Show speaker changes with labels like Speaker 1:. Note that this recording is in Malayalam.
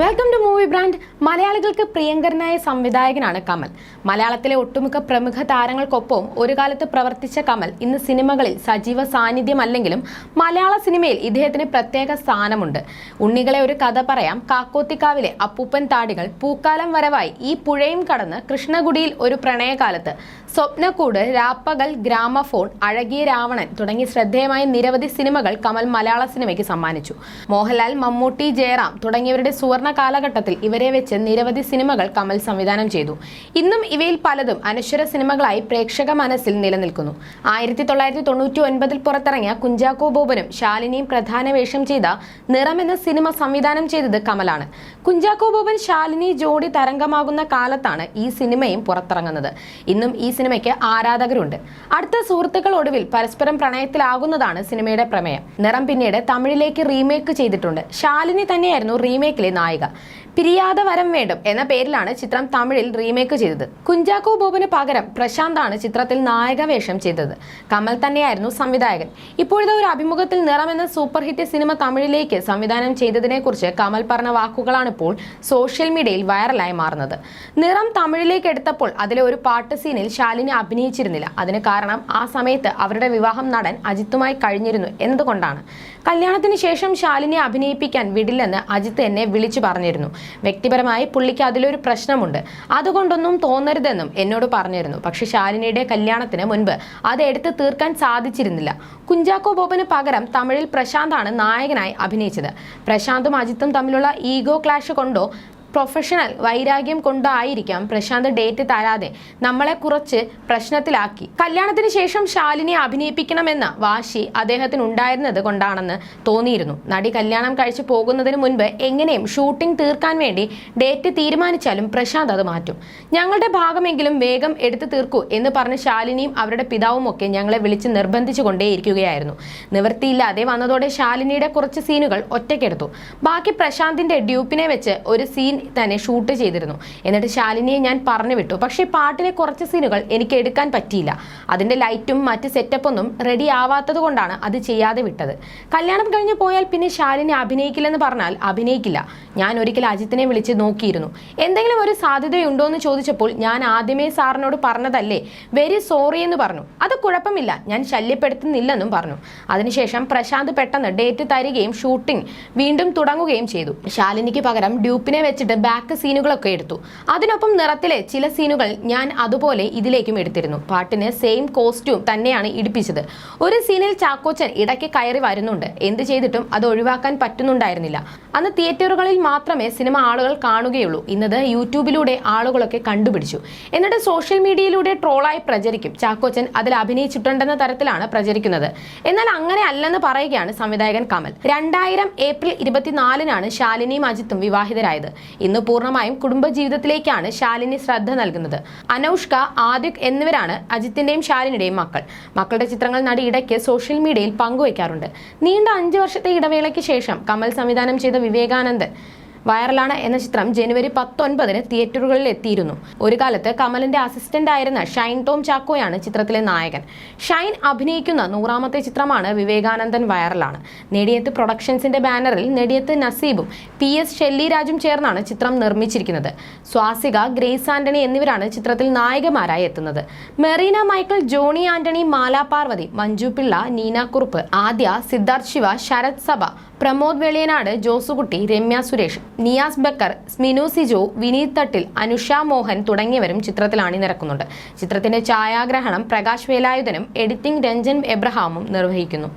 Speaker 1: വെൽക്കം ടു മൂവി ബ്രാൻഡ് മലയാളികൾക്ക് പ്രിയങ്കരനായ സംവിധായകനാണ് കമൽ. മലയാളത്തിലെ ഒട്ടുമിക്ക പ്രമുഖ താരങ്ങൾക്കൊപ്പം ഒരു കാലത്ത് പ്രവർത്തിച്ച കമൽ ഇന്ന് സിനിമകളിൽ സജീവ സാന്നിധ്യമല്ലെങ്കിലും മലയാള സിനിമയിൽ ഇദ്ദേഹത്തിന് പ്രത്യേക സ്ഥാനമുണ്ട്. ഉണ്ണികളെ ഒരു കഥ പറയാം. കാക്കോത്തിക്കാവിലെ അപ്പൂപ്പൻ താടികൾ പൂക്കാലം വരവായി ഈ പുഴയും കടന്ന് കൃഷ്ണകുടിയിൽ ഒരു പ്രണയകാലത്ത്. സ്വപ്നക്കൂട് രാപ്പകൽ ഗ്രാമഫോൺ അഴകിയ രാവണൻ തുടങ്ങി ശ്രദ്ധേയമായ നിരവധി സിനിമകൾ കമൽ മലയാള സിനിമയ്ക്ക് സമ്മാനിച്ചു. മോഹൻലാൽ മമ്മൂട്ടി ജയറാം തുടങ്ങിയവരുടെ സുവർണ കാലഘട്ടത്തിൽ ഇവരെ വെച്ച് നിരവധി സിനിമകൾ കമൽ സംവിധാനം ചെയ്തു. ഇന്നും ഇവയിൽ പലതും അനശ്വര സിനിമകളായി പ്രേക്ഷക മനസ്സിൽ നിലനിൽക്കുന്നു. ആയിരത്തി തൊള്ളായിരത്തി തൊണ്ണൂറ്റി ഒൻപതിൽ പുറത്തിറങ്ങിയ കുഞ്ചാക്കോ ബോബനും ശാലിനിയും പ്രധാന വേഷം ചെയ്ത നിറം എന്ന സിനിമ സംവിധാനം ചെയ്തത് കമലാണ്. കുഞ്ചാക്കോ ബോബൻ ശാലിനി ജോഡി തരംഗമാകുന്ന കാലത്താണ് ഈ സിനിമയും പുറത്തിറങ്ങുന്നത്. ഇന്നും ഈ സിനിമയ്ക്ക് ആരാധകരുണ്ട്. അടുത്ത സുഹൃത്തുക്കൾ ഒടുവിൽ പരസ്പരം പ്രണയത്തിലാകുന്നതാണ് സിനിമയുടെ പ്രമേയം. നിറം പിന്നീട് തമിഴിലേക്ക് റീമേക്ക് ചെയ്തിട്ടുണ്ട്. ശാലിനി തന്നെയായിരുന്നു റീമേക്കിലെ നായിക. പിരിയാതെ വരം വേണ്ടും എന്ന പേരിലാണ് ചിത്രം തമിഴിൽ റീമേക്ക് ചെയ്തത്. കുഞ്ചാക്കോ ബോബന് പകരം പ്രശാന്താണ് ചിത്രത്തിൽ നായക വേഷം ചെയ്തത്. കമൽ തന്നെയായിരുന്നു സംവിധായകൻ. ഇപ്പോഴത്തെ ഒരു അഭിമുഖത്തിൽ നിറമെന്ന സൂപ്പർ ഹിറ്റ് സിനിമ തമിഴിലേക്ക് സംവിധാനം ചെയ്തതിനെ കുറിച്ച് കമൽ പറഞ്ഞ വാക്കുകളാണ് ഇപ്പോൾ സോഷ്യൽ മീഡിയയിൽ വൈറലായി മാറുന്നത്. നിറം തമിഴിലേക്ക് എടുത്തപ്പോൾ അതിലെ ഒരു പാട്ട് സീനിൽ ശാലിനി അഭിനയിച്ചിരുന്നില്ല. അതിന് കാരണം ആ സമയത്ത് അവരുടെ വിവാഹം നടൻ അജിത്തുമായി കഴിഞ്ഞിരുന്നു എന്നതുകൊണ്ടാണ്. കല്യാണത്തിന് ശേഷം ശാലിനിയെ അഭിനയിപ്പിക്കാൻ വിടില്ലെന്ന് അജിത്ത് എന്നെ വിളിച്ചു പറഞ്ഞിരുന്നു. വ്യക്തിപരമായി പുള്ളിക്ക് അതിലൊരു പ്രശ്നമുണ്ട്. അതുകൊണ്ടൊന്നും തോന്നരുതെന്നും എന്നോട് പറഞ്ഞിരുന്നു. പക്ഷെ ശാലിനിയുടെ കല്യാണത്തിന് മുൻപ് അത് എടുത്ത് തീർക്കാൻ സാധിച്ചിരുന്നില്ല. കുഞ്ചാക്കോ ബോബന് പകരം തമിഴിൽ പ്രശാന്താണ് നായകനായി അഭിനയിച്ചത്. പ്രശാന്തും അജിത്തും തമ്മിലുള്ള ഈഗോ ക്ലാഷ് കൊണ്ടോ പ്രൊഫഷണൽ വൈരാഗ്യം കൊണ്ടായിരിക്കാം പ്രശാന്ത് ഡേറ്റ് തരാതെ നമ്മളെ കുറച്ച് പ്രശ്നത്തിലാക്കി. കല്യാണത്തിന് ശേഷം ശാലിനി അഭിനയിപ്പിക്കണമെന്ന വാശി അദ്ദേഹത്തിന് ഉണ്ടായിരുന്നത് കൊണ്ടാണെന്ന് തോന്നിയിരുന്നു. നടി കല്യാണം കഴിച്ചു പോകുന്നതിന് മുൻപ് എങ്ങനെയും ഷൂട്ടിംഗ് തീർക്കാൻ വേണ്ടി ഡേറ്റ് തീരുമാനിച്ചാലും പ്രശാന്ത് അത് മാറ്റും. ഞങ്ങളുടെ ഭാഗമെങ്കിലും വേഗം എടുത്തു തീർക്കൂ എന്ന് പറഞ്ഞ് ശാലിനിയും അവരുടെ പിതാവും ഒക്കെ ഞങ്ങളെ വിളിച്ച് നിർബന്ധിച്ചു കൊണ്ടേയിരിക്കുകയായിരുന്നു നിവൃത്തിയില്ലാതെ വന്നതോടെ ശാലിനിയുടെ കുറച്ച് സീനുകൾ ഒറ്റയ്ക്കെടുത്തു. ബാക്കി പ്രശാന്തിന്റെ ഡ്യൂപ്പിനെ വെച്ച് ഒരു സീൻ തന്നെ ഷൂട്ട് ചെയ്തിരുന്നു. എന്നിട്ട് ശാലിനിയെ ഞാൻ പറഞ്ഞു വിട്ടു പക്ഷേ പാട്ടിലെ കുറച്ച് സീനുകൾ എനിക്ക് എടുക്കാൻ പറ്റിയില്ല. അതിന്റെ ലൈറ്റും മറ്റ് സെറ്റപ്പ് ഒന്നും റെഡി ആവാത്തത് കൊണ്ടാണ് അത് ചെയ്യാതെ വിട്ടത്. കല്യാണം കഴിഞ്ഞ് പോയാൽ പിന്നെ ശാലിനി അഭിനയിക്കില്ലെന്ന് പറഞ്ഞാൽ അഭിനയിക്കില്ല. ഞാൻ ഒരിക്കൽ അജിത്തിനെ വിളിച്ച് നോക്കിയിരുന്നു. എന്തെങ്കിലും ഒരു സാധ്യതയുണ്ടോ എന്ന് ചോദിച്ചപ്പോൾ ഞാൻ ആദ്യമേ സാറിനോട് പറഞ്ഞതല്ലേ വെരി സോറി എന്ന് പറഞ്ഞു. അത് കുഴപ്പമില്ല ഞാൻ ശല്യപ്പെടുത്തുന്നില്ലെന്നും പറഞ്ഞു. അതിനുശേഷം പ്രശാന്ത് പെട്ടെന്ന് ഡേറ്റ് തരികയും ഷൂട്ടിംഗ് വീണ്ടും തുടങ്ങുകയും ചെയ്തു. ശാലിനിക്ക് പകരം ഡ്യൂപ്പിനെ വെച്ചിട്ട് ബാക്ക് സീനുകളൊക്കെ എടുത്തു. അതിനൊപ്പം നിറത്തിലെ ചില സീനുകൾ ഞാൻ അതുപോലെ ഇതിലേക്കും എടുത്തിരുന്നു. പാട്ടിന് സെയിം കോസ്റ്റ്യൂം തന്നെയാണ് ഇടിപ്പിച്ചത്. ഒരു സീനിൽ ചാക്കോച്ചൻ ഇടയ്ക്ക് കയറി വരുന്നുണ്ട്. എന്ത് ചെയ്തിട്ടും അത് ഒഴിവാക്കാൻ പറ്റുന്നുണ്ടായിരുന്നില്ല. അന്ന് തിയേറ്ററുകളിൽ മാത്രമേ സിനിമ ആളുകൾ കാണുകയുള്ളൂ. ഇന്നത് യൂട്യൂബിലൂടെ ആളുകളൊക്കെ കണ്ടുപിടിച്ചു. എന്നിട്ട് സോഷ്യൽ മീഡിയയിലൂടെ ട്രോളായി പ്രചരിക്കും. ചാക്കോച്ചൻ അതിൽ അഭിനയിച്ചിട്ടുണ്ടെന്ന തരത്തിലാണ് പ്രചരിക്കുന്നത്. എന്നാൽ അങ്ങനെ അല്ലെന്ന് പറയുകയാണ് സംവിധായകൻ കമൽ. രണ്ടായിരം ഏപ്രിൽ ഇരുപത്തിനാലിനാണ് ശാലിനിയും അജിത്തും വിവാഹിതരായത്. ഇന്ന് പൂർണമായും കുടുംബജീവിതത്തിലേക്കാണ് ശാലിനി ശ്രദ്ധ നൽകുന്നത്. അനൗഷ്ക ആദിക് എന്നിവരാണ് അജിത്തിന്റെയും ശാലിനിയുടെയും മക്കൾ. മക്കളുടെ ചിത്രങ്ങൾ നടി ഇടയ്ക്ക് സോഷ്യൽ മീഡിയയിൽ പങ്കുവയ്ക്കാറുണ്ട്. നീണ്ട അഞ്ച് വർഷത്തെ ഇടവേളയ്ക്ക് ശേഷം കമൽ സംവിധാനം ചെയ്ത വിവേകാനന്ദൻ വൈറലാണ് എന്ന ചിത്രം ജനുവരി പത്തൊൻപതിന് തിയേറ്ററുകളിൽ എത്തിയിരുന്നു. ഒരു കാലത്ത് കമലിന്റെ അസിസ്റ്റന്റ് ആയിരുന്ന ഷൈൻ ടോം ചാക്കോയാണ് ചിത്രത്തിലെ നായകൻ. ഷൈൻ അഭിനയിക്കുന്ന നൂറാമത്തെ ചിത്രമാണ് വിവേകാനന്ദൻ വൈറലാണ്. നെടിയത്ത് പ്രൊഡക്ഷൻസിന്റെ ബാനറിൽ നെടിയത്ത് നസീബും പി എസ് ഷെല്ലിരാജും ചേർന്നാണ് ചിത്രം നിർമ്മിച്ചിരിക്കുന്നത്. സ്വാസിക ഗ്രേസ് ആന്റണി എന്നിവരാണ് ചിത്രത്തിൽ നായികമാരായി എത്തുന്നത്. മെറീന മൈക്കിൾ ജോണി ആന്റണി മാലാ പാർവതി മഞ്ജു പിള്ള നീന കുറുപ്പ് ആദ്യ സിദ്ധാർത്ഥ് ശിവ ശരത് സഭ പ്രമോദ് വെളിയനാട് ജോസുകുട്ടി രമ്യ സുരേഷ്. നിയാസ് ബക്കർ സ്മിനു സിജോ വിനീത് തട്ടിൽ അനുഷ മോഹൻ തുടങ്ങിയവരും ചിത്രത്തിൽ അണിനിരക്കുന്നുണ്ട് ചിത്രത്തിന്റെ ഛായാഗ്രഹണം പ്രകാശ് വേലായുധനും എഡിറ്റിംഗ് രഞ്ജൻ എബ്രഹാമും നിർവഹിക്കുന്നു.